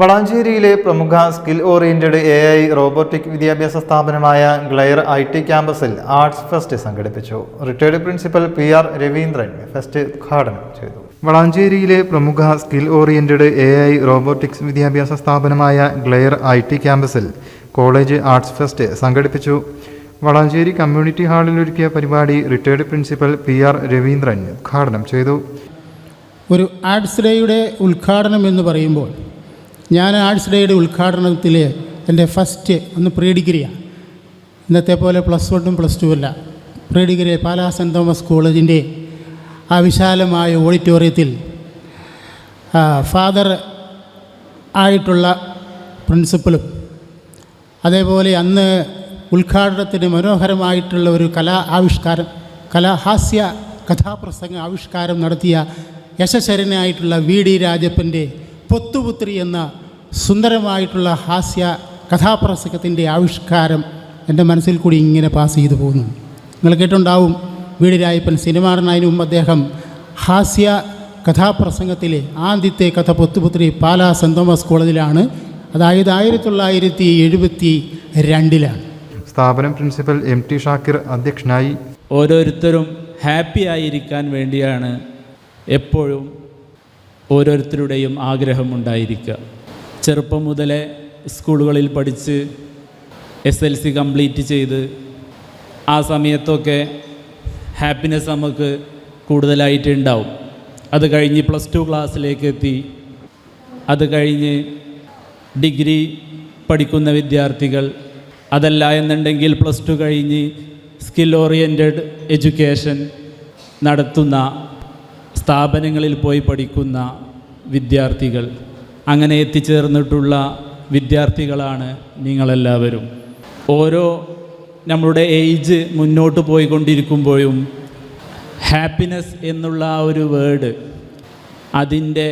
വളാഞ്ചേരിയിലെ പ്രമുഖ skill oriented A I robotic വിദ്യാഭ്യാസ സ്ഥാപനമായ ഗ്ലയർ ഐ ടി ക്യാമ്പസിൽ ആർട്സ് ഫെസ്റ്റ് സംഘടിപ്പിച്ചു. Retired principal P R Raveendran fest ഉദ്ഘാടനം ചെയ്തു. വളാഞ്ചേരിയിലെ പ്രമുഖ skill oriented A I robotics വിദ്യാഭ്യാസ സ്ഥാപനമായ ഗ്ലെയർ ഐ ടി ക്യാമ്പസിൽ കോളേജ് ആർട്സ് ഫെസ്റ്റ് സംഘടിപ്പിച്ചു. വളാഞ്ചേരി കമ്മ്യൂണിറ്റി ഹാളിൽ ഒരുക്കിയ പരിപാടി retired principal P R Raveendran ഉദ്ഘാടനം ചെയ്തു. ഒരു ആർട്സ് ഡേയുടെ ഉദ്ഘാടനം എന്ന് പറയുമ്പോൾ ഞാൻ ആർട്സ് ഡേയുടെ ഉദ്ഘാടനത്തിൽ എന്റെ ഫസ്റ്റ് ഒന്ന് പ്രീ ഡിഗ്രിയാണ് ഇന്നത്തെ പോലെ പ്ലസ് വണ്ണും പ്ലസ് ടു അല്ല. Pre degree Pala saint Thomas കോളേജിന്റെ ആ വിശാലമായ ഓഡിറ്റോറിയത്തിൽ ഫാദർ ആയിട്ടുള്ള പ്രിൻസിപ്പലും അതേപോലെ അന്ന് ഉദ്ഘാടനത്തിന് മനോഹരമായിട്ടുള്ള ഒരു കലാ ആവിഷ്കാരം കലാഹാസ്യ കഥാപ്രസംഗ ആവിഷ്കാരം നടത്തിയ യശശരനായിട്ടുള്ള വി ഡി രാജപ്പന്റെ പൊത്തുപുത്രി എന്ന സുന്ദരമായിട്ടുള്ള ഹാസ്യ കഥാപ്രസംഗത്തിന്റെ ആവിഷ്കാരം എന്റെ മനസ്സിൽ കൂടി ഇങ്ങനെ പാസ് ചെയ്തു പോകുന്നു. നിങ്ങൾ കേട്ടുണ്ടാവും വീടിരായപ്പൻ ഡി രാജപ്പൻ സിനിമ നടന്നതിന് മുമ്പ് അദ്ദേഹം ഹാസ്യ കഥാപ്രസംഗത്തിലെ ആദ്യത്തെ കഥ പൊത്തുപുത്രി പാലാ സെന്റ് തോമസ് കോളേജിലാണ്. അതായത് ആയിരത്തി തൊള്ളായിരത്തി എഴുപത്തി രണ്ടിലാണ് സ്ഥാപനം പ്രിൻസിപ്പൽ എം ടി ഷാക്കിർ അധ്യക്ഷനായി. ഓരോരുത്തരും ഹാപ്പി ആയിരിക്കാൻ വേണ്ടിയാണ് എപ്പോഴും ഓരോരുത്തരുടെയും ആഗ്രഹമുണ്ടായിരിക്കുക ചെറുപ്പം മുതലേ സ്കൂളുകളിൽ പഠിച്ച് എസ് എൽ സി കംപ്ലീറ്റ് ചെയ്ത് ആ സമയത്തൊക്കെ ഹാപ്പിനെസ് നമുക്ക് കൂടുതലായിട്ട് ഉണ്ടാവും. അത് കഴിഞ്ഞ് പ്ലസ് ടു ക്ലാസ്സിലേക്ക് എത്തി. അത് കഴിഞ്ഞ് ഡിഗ്രി പഠിക്കുന്ന വിദ്യാർത്ഥികൾ. അതല്ല എന്നുണ്ടെങ്കിൽ പ്ലസ് ടു കഴിഞ്ഞ് സ്കിൽ ഓറിയന്റഡ് എഡ്യൂക്കേഷൻ നടത്തുന്ന സ്ഥാപനങ്ങളിൽ പോയി പഠിക്കുന്ന വിദ്യാർത്ഥികൾ അങ്ങനെ എത്തിച്ചേർന്നിട്ടുള്ള വിദ്യാർത്ഥികളാണ് നിങ്ങളെല്ലാവരും. ഓരോ നമ്മളുടെ ഏജ് മുന്നോട്ട് പോയിക്കൊണ്ടിരിക്കുമ്പോഴും ഹാപ്പിനെസ് എന്നുള്ള ആ ഒരു വേർഡ് അതിന്റെ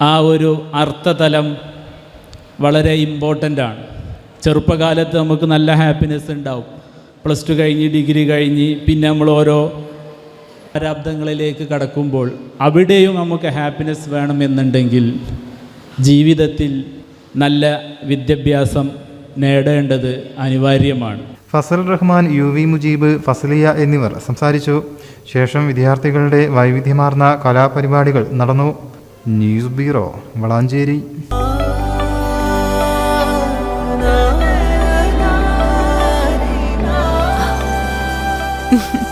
ആ ഒരു അർത്ഥതലം വളരെ ഇമ്പോർട്ടന്റ് ആണ്. ചെറുപ്പകാലത്ത് നമുക്ക് നല്ല ഹാപ്പിനെസ് ഉണ്ടാവും. പ്ലസ് ടു കഴിഞ്ഞ് ഡിഗ്രി കഴിഞ്ഞ് പിന്നെ നമ്മൾ ഓരോ പ്രാരാബ്ദങ്ങളിലേക്ക് കടക്കുമ്പോൾ അവിടെയും നമുക്ക് ഹാപ്പിനെസ് വേണമെന്നുണ്ടെങ്കിൽ ജീവിതത്തിൽ നല്ല വിദ്യാഭ്യാസം നേടേണ്ടത് അനിവാര്യമാണ്. ഫസൽ റഹ്മാൻ യു വി മുജീബ് ഫസലിയ എന്നിവർ സംസാരിച്ചു. ശേഷം വിദ്യാർത്ഥികളുടെ വൈവിധ്യമാർന്ന കലാപരിപാടികൾ നടന്നു. News bureau Valanchery.